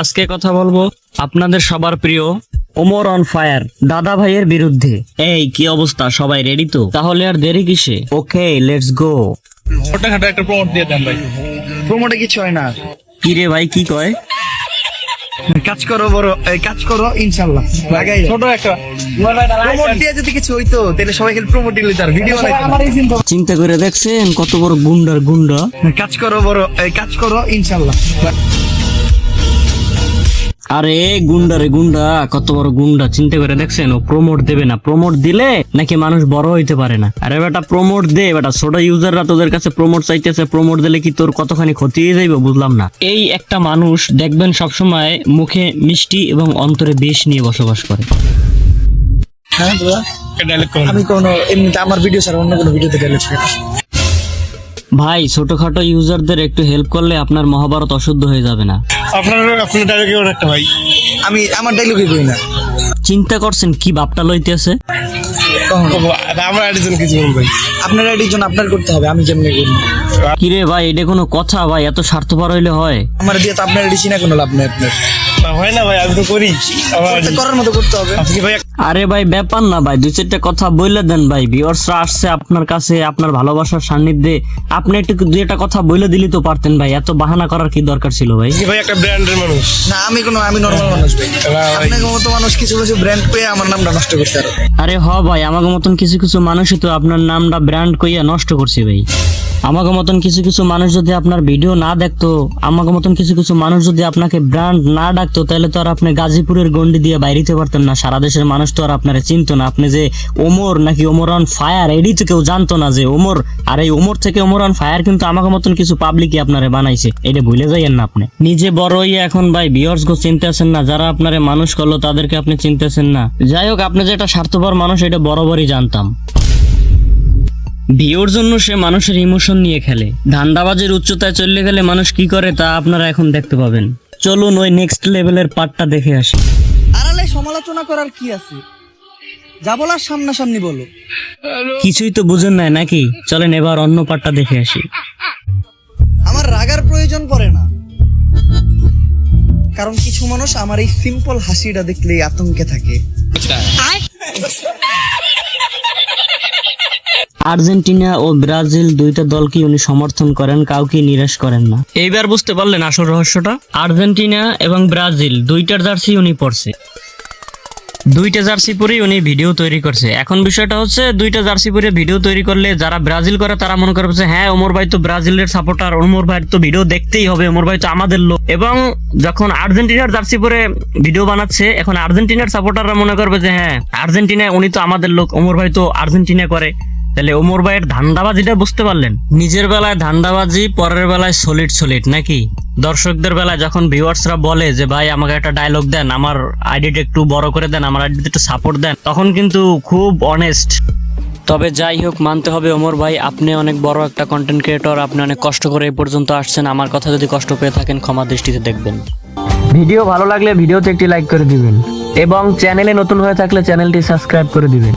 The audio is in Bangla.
আজকে কথা বলব আপনাদের সবার প্রিয় ওমর অন ফায়ার দাদা ভাইয়ের বিরুদ্ধে। এই কি অবস্থা? সবাই রেডি তো? তাহলে আর দেরি কিসে? ওকে লেটস গো ছোটখাটো একটা প্রমোট দিয়ে দেন ভাই। প্রমোটে কিছু হয় না। কি রে ভাই কি কয়? কাজ করো বড় এই কাজ করো ইনশাল্লাহ। লাগাই ছোট একটা প্রমোট দিয়ে যদি কিছু হইতো তাহলে সবাই খালি প্রমোট দিলে তার ভিডিও চিন্তা করে দেখছেন কত বড় গুন্ডার গুন্ডা। কাজ করো বড় এই কাজ করো ইনশাল্লাহ। আরে গুন্ডা রে গুন্ডা কত বড় গুন্ডা চিন্তা করে দেখছেন? ও প্রমোট দেবে না। প্রমোট দিলে নাকি মানুষ বড় হইতে পারে না। আরে বেটা প্রমোট দে বেটা। ছোট ইউজাররা তোদের কাছে প্রমোট চাইতেছে প্রমোট দিলে কি তোর কতখানি ক্ষতি হয়ে যাইবে বুঝলাম না। এই একটা মানুষ দেখবেন সবসময় মুখে মিষ্টি এবং অন্তরে বেশ নিয়ে বসবাস করে। হ্যাঁ আমি কোনো এমনিতে আমার ভিডিও ছাড়া অন্য কোনো ভিডিওতে গেলে ছেড়ে ভাই ছোটখাটো ইউজারদের একটু হেল্প করলে আপনার মহাভারত অশুদ্ধ হয়ে যাবে না। আপনার আপনার ডায়লগ কেমন একটা ভাই। আমি আমার ডাইলগই করি না। চিন্তা করছেন কি বাপটা লইতেছে কখনো? ও, আমার আইডিজন কিছু ভাই। আপনার আইডির জন্য আপনার করতে হবে আমি যেমনি করি কিরে ভাই এটা কোনো কথা ভাই এত স্বার্থপর হইলে হয়। আমার দিয়ে তো আপনার আইডি চিনা কোনো লাভ নেই আপনার। না, হয় না ভাই আমি তো করি। করার মতো করতে হবে। আপনি ভাই আরে ভাই ব্যাপার না ভাই দুই চারটা কথা বইলে দেন ভাই। ভিউয়ার্সরা আসছে আপনার কাছে আপনার ভালোবাসার সান্নিধ্যে। আপনি একটু দুই একটা কথা বইলে দিলি তো পারতেন ভাই এত বাহানা করার কি দরকার ছিল ভাই? ভাই একটা ব্র্যান্ডের মানুষ। না আমি কোনো আমি নর্মাল মানুষ ভাই। মতো মানুষ কিছু কিছু ব্র্যান্ড পেয়ে আমার নামটা নষ্ট করতে আরে হ ভাই আমাকে মতন কিছু কিছু মানুষই তো আপনার নামটা ব্র্যান্ড কইয়া নষ্ট করছে ভাই। আমাকে মতন কিছু কিছু মানুষ যদি আপনার ভিডিও না দেখতো আমাকে মতন কিছু কিছু মানুষ যদি আপনাকে ব্র্যান্ড না ডাকতো তাহলে তো আর আপনি গাজীপুরের গন্ডি দিয়ে বাইরিতে পারতেন না। সারা দেশের মানুষ তো আর আপনারা চিনতো না। আপনি যে ওমর নাকি ওমর অন ফায়ার এডি তো কেউ জানতো না যে ওমর, আর এই ওমর থেকে ওমর অন ফায়ার কিন্তু আমাকে মতন কিছু পাবলিকই আপনারে বানাইছে। এটা ভুলে যাইয়েন না আপনি। নিজে বড় হইয়া এখন ভাই বিয়ার্স গো চিনতেছেন না, যারা আপনারে মানুষ করল তাদেরকে আপনি চিনতেছেন না। যাই হোক, আপনি যে একটা স্বার্থপর মানুষ, এটা বরাবরই জানতাম। ভিওর জন্য সে মানুষের ইমোশন নিয়ে খেলে। ধান্দাবাজের উচ্চতায় চলে গেলে মানুষ কি করে তা আপনারা এখন দেখতে পাবেন। চলুন ওই নেক্সট লেভেলের পার্টটা দেখে আসি। আড়ালে সমালোচনা করার কি আছে? যা বলার সামনাসামনি বলো। কিছুই তো বুঝেন নাই নাকি? চলেন এবার অন্য পার্টটা দেখে আসি। আমার রাগার প্রয়োজন পড়ে না। কারণ কিছু মানুষ আমার এই সিম্পল হাসিটা দেখলেই আতঙ্কে থাকে। আর্জেন্টিনা ও ব্রাজিল দুইটা দলকে উনি সমর্থন করেন, কাউকে নিরাশ করেন না? এইবার বুঝতে পারলেন আসল রহস্যটা? আর্জেন্টিনা এবং ব্রাজিল দুইটার জার্সি উনি পরছে। দুইটা জার্সি পরেই উনি ভিডিও তৈরি করছে। এখন বিষয়টা হচ্ছে, দুইটা জার্সি পরে ভিডিও তৈরি করলে যারা ব্রাজিল করে, তারা মনে করবে হ্যাঁ ওমর ভাই তো ব্রাজিলের সাপোর্টার ওমর ভাই তো ভিডিও দেখতেই হবে, ওমর ভাই তো আমাদের লোক। এবং যখন আর্জেন্টিনার জার্সি পরে ভিডিও বানাচ্ছে, এখন আর্জেন্টিনার সাপোর্টাররা মনে করবে যে হ্যাঁ আর্জেন্টিনা উনি তো আমাদের লোক, ওমর ভাই তো আর্জেন্টিনা করে। তাহলে ওমর ভাইয়ের ধান্দাবাজিটা বুঝতে পারলেন? নিজের বেলায় ধান্দাবাজি পরের বেলায় সলিড সলিড নাকি? দর্শকদের বেলায় যখন ভিউয়ার্সরা বলে যে ভাই আমাকে একটা ডায়লগ দেন আমার আইডিটা একটু বড় করে দেন আমার আইডিতে একটু সাপোর্ট দেন তখন কিন্তু খুব অনেস্ট তবে যাই হোক মানতে হবে ওমর ভাই আপনি অনেক বড় একটা কন্টেন্ট ক্রিয়েটর আপনি অনেক কষ্ট করে এই পর্যন্ত আসছেন। আমার কথা যদি কষ্ট পেয়ে থাকেন ক্ষমা দৃষ্টিতে দেখবেন। ভিডিও ভালো লাগলে ভিডিওতে একটি লাইক করে দিবেন। এবং চ্যানেলে নতুন হয়ে থাকলে চ্যানেলটি সাবস্ক্রাইব করে দিবেন।